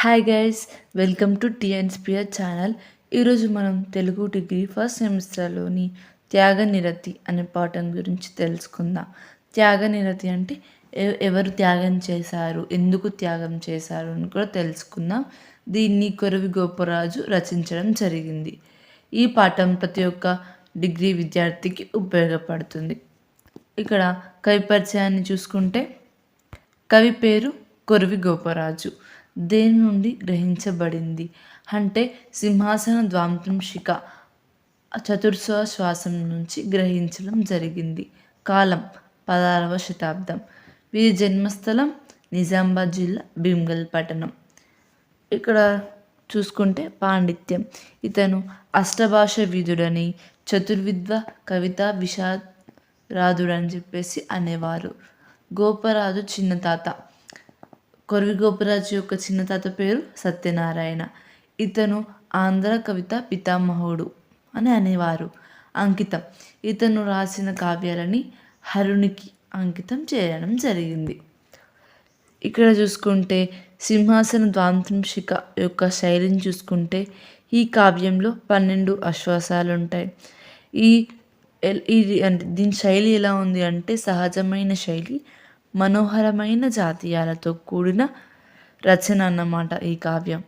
Hi guys welcome to T n sphere channel ఈరోజు మనం Telugu degree first సెమిస్టర్లోని త్యాగ నిరతి అనే పాఠం గురించి తెలుసుకుందాం. త్యాగ నిరతి అంటే ఎవరు త్యాగం చేశారు ఎందుకు త్యాగం చేశారు అని కూడా తెలుసుకుందాం. దీన్ని కొరవి గోపరాజు రచించడం జరిగింది. ఈ పాఠం ప్రతి ఒక్క డిగ్రీ విద్యార్థికి ఉపయోగపడుతుంది. ఇక్కడ కవి పరిచయాన్ని చూసుకుంటే కవి పేరు కొరవి గోపరాజు. దేని నుండి గ్రహించబడింది? అంటే సింహాసన ద్వాంతంశిక చతుర్స్వ శ్వాసం నుంచి గ్రహించడం జరిగింది. కాలం పదహారవ శతాబ్దం. వీరి జన్మస్థలం నిజామాబాద్ జిల్లా భీమ్గల్ పట్టణం. ఇక్కడ చూసుకుంటే పాండిత్యం. ఇతను అష్టభాష విధుడని చతుర్విద్వ కవిత విషారాధుడని చెప్పేసి అనేవారు. గోపరాజు చిన్న తాత కొరవి గోపరాజు యొక్క చిన్న తాత పేరు సత్యనారాయణ. ఇతను ఆంధ్ర కవిత పితామహుడు అని అనేవారు. అంకితం. ఇతను రాసిన కావ్యాలని హరునికి అంకితం చేయడం జరిగింది. ఇక్కడ చూసుకుంటే సింహాసన ద్వాంతంశిక యొక్క శైలిని చూసుకుంటే ఈ కావ్యంలో పన్నెండు అశ్వాసాలు ఉంటాయి ఈ ఇది అంటే దీని శైలి ఎలా ఉంది అంటే సహజమైన శైలి మనోహరమైన జాతీయాలతో కూడిన రచన అన్నమాట ఈ కావ్యం.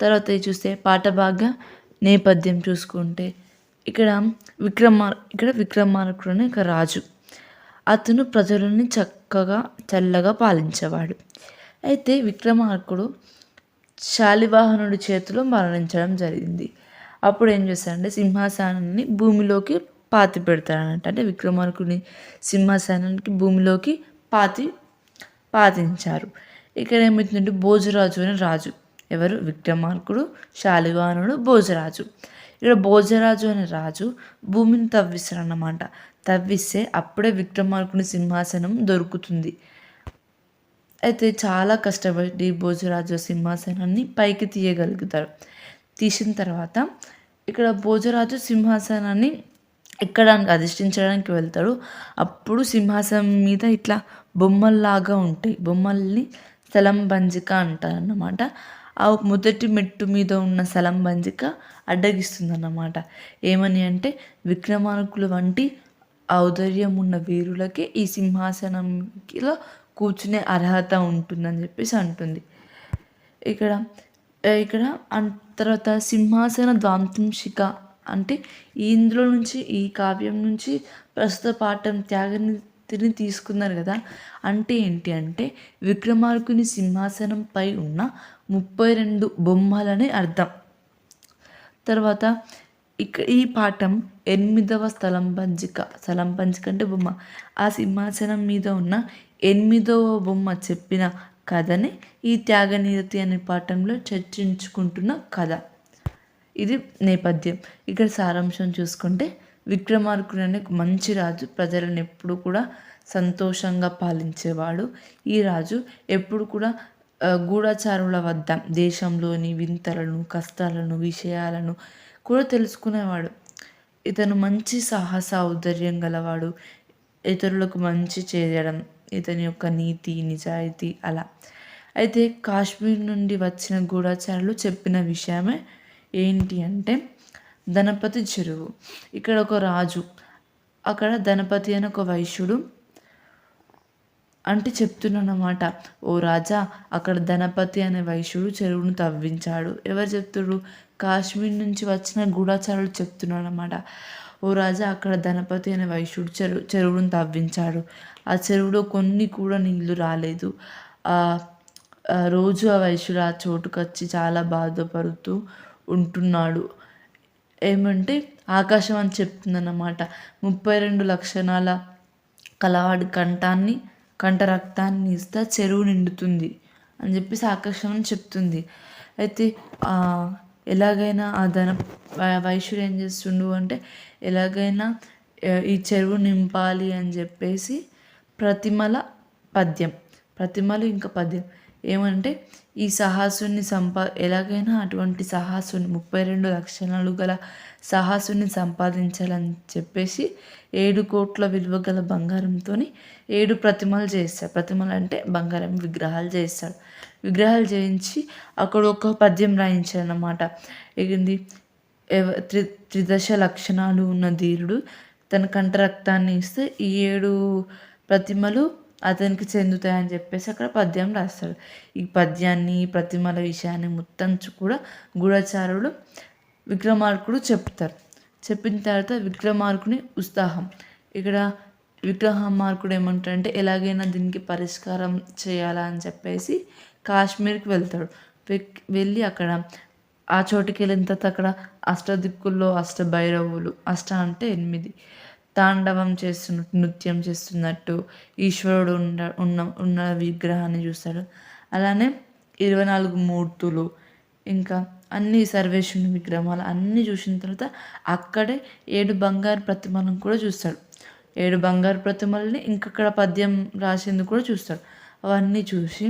తర్వాత చూస్తే పాట బాగా నేపథ్యం చూసుకుంటే ఇక్కడ విక్రమార్ ఇక్కడ విక్రమార్కుడు అనే ఒక రాజు. అతను ప్రజలని చక్కగా చల్లగా పాలించేవాడు. అయితే విక్రమార్కుడు శాలివాహనుడి చేతిలో మరణించడం జరిగింది. అప్పుడు ఏం చేశాడంటే సింహాసనాన్ని భూమిలోకి పాతి పెడతాడనమాట అంటే విక్రమార్కుని సింహాసనానికి భూమిలోకి పాతి పాతించారు. ఇక్కడ ఏమవుతుందంటే భోజరాజు అనే రాజు. ఎవరు? విక్రమార్కుడు శాలివానుడు భోజరాజు. ఇక్కడ భోజరాజు అనే రాజు భూమిని తవ్విస్తాడనమాట తవ్విస్తే అప్పుడే విక్రమార్కుని సింహాసనం దొరుకుతుంది. అయితే చాలా కష్టపడి భోజరాజు సింహాసనాన్ని పైకి తీయగలుగుతారు. తీసిన తర్వాత ఇక్కడ భోజరాజు సింహాసనాన్ని ఎక్కడానికి అధిష్ఠించడానికి వెళ్తాడు. అప్పుడు సింహాసనం మీద ఇట్లా బొమ్మల్లాగా ఉంటాయి. బొమ్మల్ని స్థలంబంజిక అంటారన్నమాట. ఆ మొదటి మెట్టు మీద ఉన్న స్థలంబంజిక అడ్డగిస్తుందన్నమాట. ఏమని అంటే విక్రమార్కుల వంటి ఔదర్యం ఉన్న వీరులకే ఈ సింహాసనంలో కూర్చునే అర్హత ఉంటుందని చెప్పేసి అంటుంది. ఇక్కడ ఇక్కడ తర్వాత సింహాసన ద్వాంతంశిక అంటే ఇందులో నుంచి ఈ కావ్యం నుంచి ప్రస్తుత పాఠం త్యాగనీతిని తీసుకున్నారు కదా. అంటే ఏంటి అంటే విక్రమార్కుని సింహాసనంపై ఉన్న ముప్పై రెండు బొమ్మలని అర్థం. తర్వాత ఇక ఈ పాఠం ఎనిమిదవ స్థలం పంజిక స్థలం పంజిక అంటే బొమ్మ. ఆ సింహాసనం మీద ఉన్న ఎనిమిదవ బొమ్మ చెప్పిన కథని ఈ త్యాగనిరతి అనే పాఠంలో చర్చించుకుంటున్న కథ. ఇది నేపథ్యం. ఇక్కడ సారాంశం చూసుకుంటే విక్రమార్కుడు అనే మంచి రాజు ప్రజలను ఎప్పుడు కూడా సంతోషంగా పాలించేవాడు. ఈ రాజు ఎప్పుడు కూడా గూఢచారుల వద్ద దేశంలోని వింతలను కష్టాలను విషయాలను కూడా తెలుసుకునేవాడు. ఇతను మంచి సాహస ఔదర్యం గలవాడు. ఇతరులకు మంచి చేయడం ఇతని యొక్క నీతి నిజాయితీ అలా. అయితే కాశ్మీర్ నుండి వచ్చిన గూఢచారులు చెప్పిన విషయమే ఏంటి అంటే ధనపతి చెరువు. ఇక్కడ ఒక రాజు అక్కడ ధనపతి అని ఒక వైశ్యుడు అంటే చెప్తున్నానమాట. ఓ రాజా అక్కడ ధనపతి అనే వైశ్యుడు చెరువును తవ్వించాడు. ఎవరు చెప్తుడు కాశ్మీర్ నుంచి వచ్చిన గూఢాచారులు చెప్తున్నాడనమాట ఓ రాజా అక్కడ ధనపతి అనే వైశ్యుడు చెరువు చెరువును తవ్వించాడు. ఆ చెరువులో కొన్ని కూడా నీళ్ళు రాలేదు. రోజు ఆ వైశ్యుడు ఆ చోటుకు వచ్చి చాలా బాధపడుతూ ఉంటున్నాడు. ఏమంటే ఆకాశం అని చెప్తుందన్నమాట. ముప్పై రెండు లక్షణాల కలవాడి కంఠాన్ని కంఠ రక్తాన్ని ఇస్తే చెరువు నిండుతుంది అని చెప్పేసి ఆకాశం అని చెప్తుంది. అయితే ఎలాగైనా ఆ ధన వైశ్యుడు ఏం చేస్తుండు అంటే ఎలాగైనా ఈ చెరువు నింపాలి అని చెప్పేసి ప్రతిమల పద్యం ప్రతిమలు ఇంకా పద్యం. ఏమంటే ఈ సాహసుని సంపా ఎలాగైనా అటువంటి సాహసుని ముప్పై రెండు లక్షణాలు గల సాహసుని సంపాదించాలని చెప్పేసి ఏడు కోట్ల విలువ గల బంగారంతో ఏడు ప్రతిమలు చేస్తాడు ప్రతిమలు అంటే బంగారం విగ్రహాలు చేస్తాడు విగ్రహాలు చేయించి అక్కడ ఒక పద్యం రాయించాడు అన్నమాట ఏంది? ఎవ త్రి త్రిదశ లక్షణాలు ఉన్న ధీరుడు తన కంట రక్తాన్ని ఇస్తే ఈ ఏడు ప్రతిమలు అతనికి చెందుతాయని చెప్పేసి అక్కడ పద్యం రాస్తాడు. ఈ పద్యాన్ని ప్రతిమల విషయాన్ని మొత్తం కూడా గూఢచారుడు విక్రమార్కుడు చెప్తారు. చెప్పిన తర్వాత విక్రమార్కుని ఉత్సాహం ఇక్కడ విక్రమార్కుడు ఏమంటాడంటే ఎలాగైనా దీనికి పరిష్కారం చేయాలా అని చెప్పేసి కాశ్మీర్కి వెళ్తాడు. వెళ్ళి అక్కడ ఆ చోటుకి వెళ్ళిన తర్వాత అక్కడ అష్టదిక్కుల్లో అష్ట భైరవులు అష్ట అంటే ఎనిమిది. తాండవం చేస్తున్నట్టు నృత్యం చేస్తున్నట్టు ఈశ్వరుడు ఉన్న ఉన్న ఉన్న విగ్రహాన్ని చూస్తాడు. అలానే ఇరవై నాలుగు మూర్తులు ఇంకా అన్ని సర్వేశ్వరుని విగ్రహాలు అన్నీ చూసిన తర్వాత అక్కడే ఏడు బంగారు ప్రతిమలను కూడా చూస్తాడు. ఏడు బంగారు ప్రతిమల్ని ఇంకక్కడ పద్యం రాసింది కూడా చూస్తాడు. అవన్నీ చూసి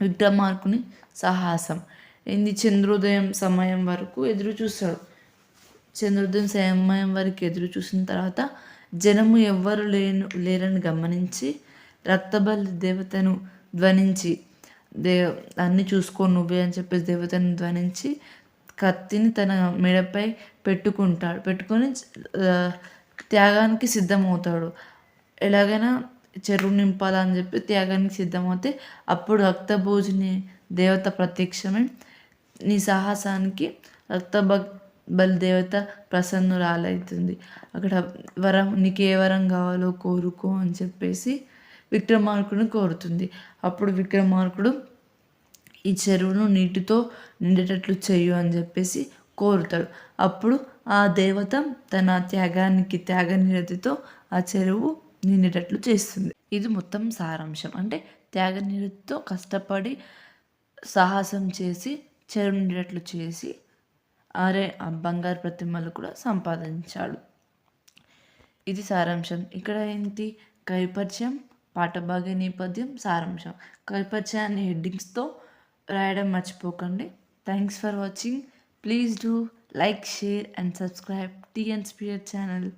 విక్రమార్కుని సాహసం. ఇది చంద్రోదయం సమయం వరకు ఎదురు చూస్తాడు. చంద్రోదయం సమయం వరకు ఎదురు చూసిన తర్వాత జనము ఎవ్వరు లేను లేరని గమనించి రక్తబలి దేవతను ధ్వనించి దే అన్ని చూసుకో నువ్వే అని చెప్పేసి దేవతను ధ్వనించి కత్తిని తన మెడపై పెట్టుకుంటాడు. పెట్టుకొని త్యాగానికి సిద్ధమవుతాడు. ఎలాగైనా చెరువు నింపాలని చెప్పి త్యాగానికి సిద్ధమవుతే అప్పుడు రక్తభోజని దేవత ప్రత్యక్షమే నీ సాహసానికి రక్త బలి దేవత ప్రసన్నురాలవుతుంది అక్కడ వరం నీకు ఏ వరం కావాలో కోరుకో అని చెప్పేసి విక్రమార్కుడిని కోరుతుంది. అప్పుడు విక్రమార్కుడు ఈ చెరువును నీటితో నిండేటట్లు చెయ్యు అని చెప్పేసి కోరుతాడు. అప్పుడు ఆ దేవత తన త్యాగానికి త్యాగ నిరతితో ఆ చెరువు నిండేటట్లు చేస్తుంది. ఇది మొత్తం సారాంశం. అంటే త్యాగ నిరతితో కష్టపడి సాహసం చేసి చెరువు నిండేటట్లు చేసి ఆరే ఆ బంగారు ప్రతిమలు కూడా సంపాదించాడు. ఇది సారాంశం. ఇక్కడ ఏంటి? కైపరిచయం పాఠభాగ్య నేపథ్యం సారాంశం. కైపరిచయాన్ని హెడ్డింగ్స్తో రాయడం మర్చిపోకండి. Thanks for watching please do like share and subscribe T and sphere channel